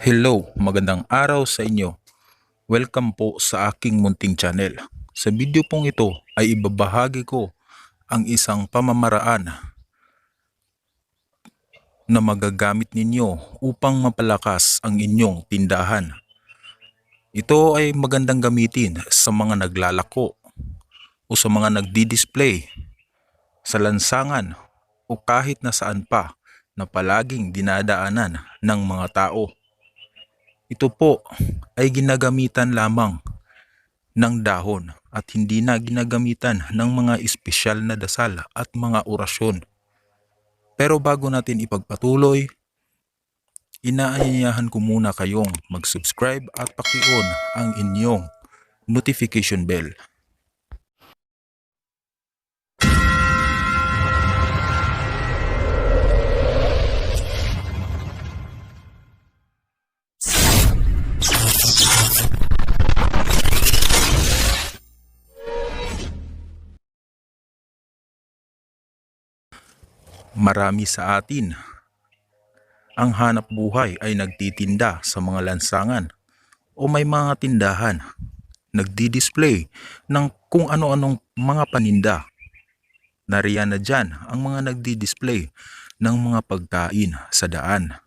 Hello, magandang araw sa inyo. Welcome po sa aking munting channel. Sa video pong ito ay ibabahagi ko ang isang pamamaraan na magagamit ninyo upang mapalakas ang inyong tindahan. Ito ay magandang gamitin sa mga naglalako o sa mga nagdi-display sa lansangan o kahit na saan pa na palaging dinadaanan ng mga tao. Ito po ay ginagamitan lamang ng dahon at hindi na ginagamitan ng mga espesyal na dasal at mga orasyon. Pero bago natin ipagpatuloy, inaanyayahan ko muna kayong mag-subscribe at paki-on ang inyong notification bell. Marami sa atin ang hanap buhay ay nagtitinda sa mga lansangan o may mga tindahan nagdi-display ng kung ano-anong mga paninda. Nariyan na dyan ang mga nagdi-display ng mga pagkain sa daan.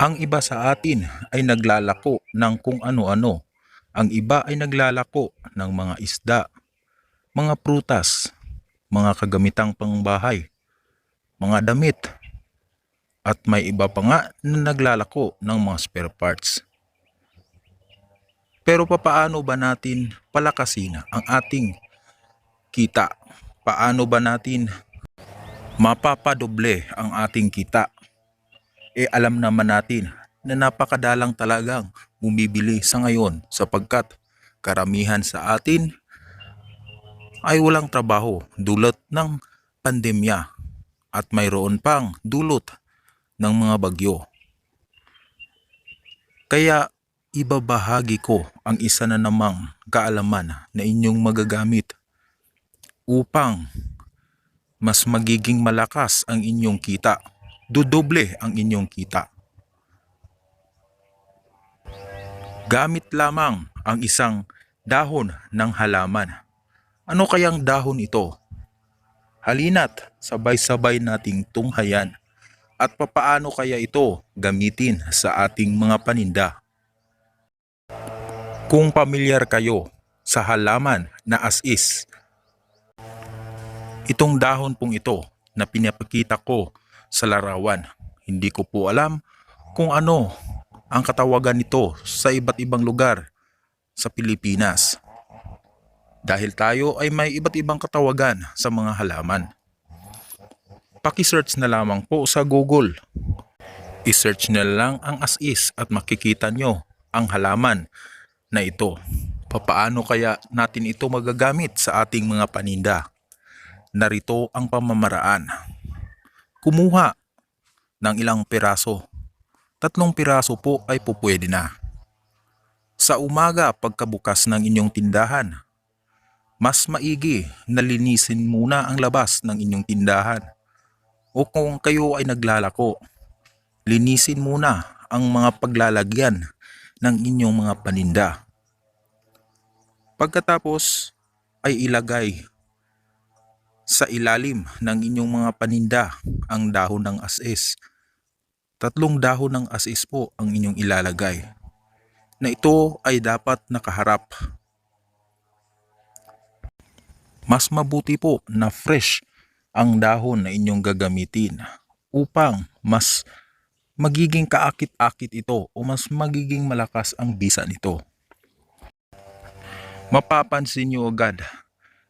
Ang iba sa atin ay naglalako ng kung ano-ano. Ang iba ay naglalako ng mga isda, mga prutas, mga kagamitang pangbahay, mga damit, at may iba pa nga na naglalako ng mga spare parts. Pero papaano ba natin palakasin ang ating kita? Paano ba natin mapapadoble ang ating kita? E alam naman natin na napakadalang talagang bumibili sa ngayon sapagkat karamihan sa atin ay walang trabaho dulot ng pandemya at mayroon pang dulot ng mga bagyo. Kaya ibabahagi ko ang isa na namang kaalaman na inyong magagamit upang mas magiging malakas ang inyong kita. Dudoble ang inyong kita. Gamit lamang ang isang dahon ng halaman. Ano kayang dahon ito? Halina't sabay-sabay nating tunghayan at papaano kaya ito gamitin sa ating mga paninda. Kung pamilyar kayo sa halaman na as-is, itong dahon pong ito na pinapakita ko sa larawan, hindi ko po alam kung ano ang katawagan nito sa iba't ibang lugar sa Pilipinas dahil tayo ay may iba't ibang katawagan sa mga halaman. Paki-search na lamang po sa Google. I-search na lang ang as-is at makikita nyo ang halaman na ito. Papaano kaya natin ito magagamit sa ating mga paninda? Narito ang pamamaraan. Kumuha ng ilang piraso. Tatlong piraso po ay pupwede na. Sa umaga pagkabukas ng inyong tindahan, mas maigi na linisin muna ang labas ng inyong tindahan. O kung kayo ay naglalako, linisin muna ang mga paglalagyan ng inyong mga paninda. Pagkatapos ay ilagay sa ilalim ng inyong mga paninda ang dahon ng asis. Tatlong dahon ng asis po ang inyong ilalagay na ito ay dapat nakaharap mas mabuti po na fresh ang dahon na inyong gagamitin upang mas magiging kaakit-akit ito o mas magiging malakas ang bisa nito. Mapapansin nyo agad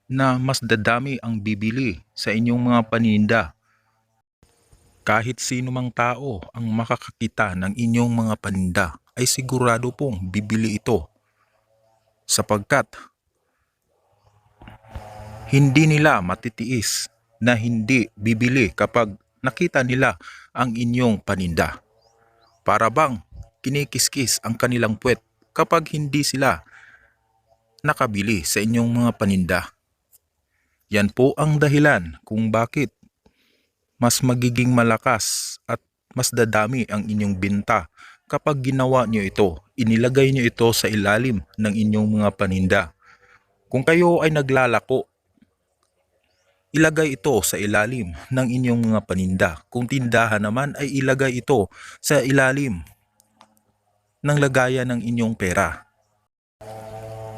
na mas dadami ang bibili sa inyong mga paninda. Kahit sino mang tao ang makakakita ng inyong mga paninda ay sigurado pong bibili ito sapagkat hindi nila matitiis na hindi bibili kapag nakita nila ang inyong paninda. Para bang kinikiskis ang kanilang puwet kapag hindi sila nakabili sa inyong mga paninda. Yan po ang dahilan kung bakit mas magiging malakas at mas dadami ang inyong binta kapag ginawa nyo ito. Inilagay nyo ito sa ilalim ng inyong mga paninda. Kung kayo ay naglalako, ilagay ito sa ilalim ng inyong mga paninda. Kung tindahan naman ay ilagay ito sa ilalim ng lagayan ng inyong pera.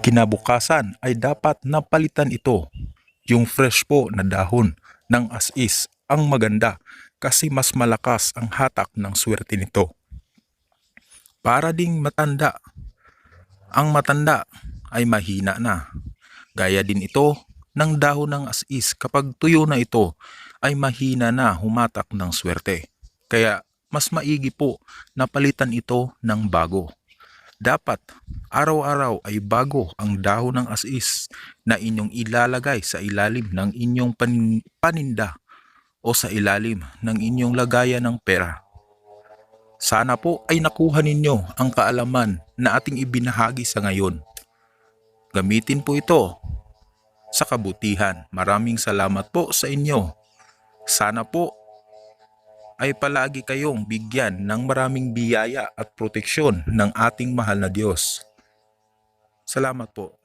Kinabukasan ay dapat napalitan ito. Yung fresh po na dahon ng as-is ang maganda kasi mas malakas ang hatak ng swerte nito. Para ding matanda. Ang matanda ay mahina na. Gaya din ito ng dahon ng as-is kapag tuyo na ito ay mahina na humatak ng swerte. Kaya mas maigi po na palitan ito ng bago. Dapat araw-araw ay bago ang dahon ng as-is na inyong ilalagay sa ilalim ng inyong pan- paninda o sa ilalim ng inyong lagayan ng pera. Sana po ay nakuha ninyo ang kaalaman na ating ibinahagi sa ngayon. Gamitin po ito sa kabutihan. Maraming salamat po sa inyo. Sana po ay palagi kayong bigyan ng maraming biyaya at proteksyon ng ating mahal na Diyos. Salamat po.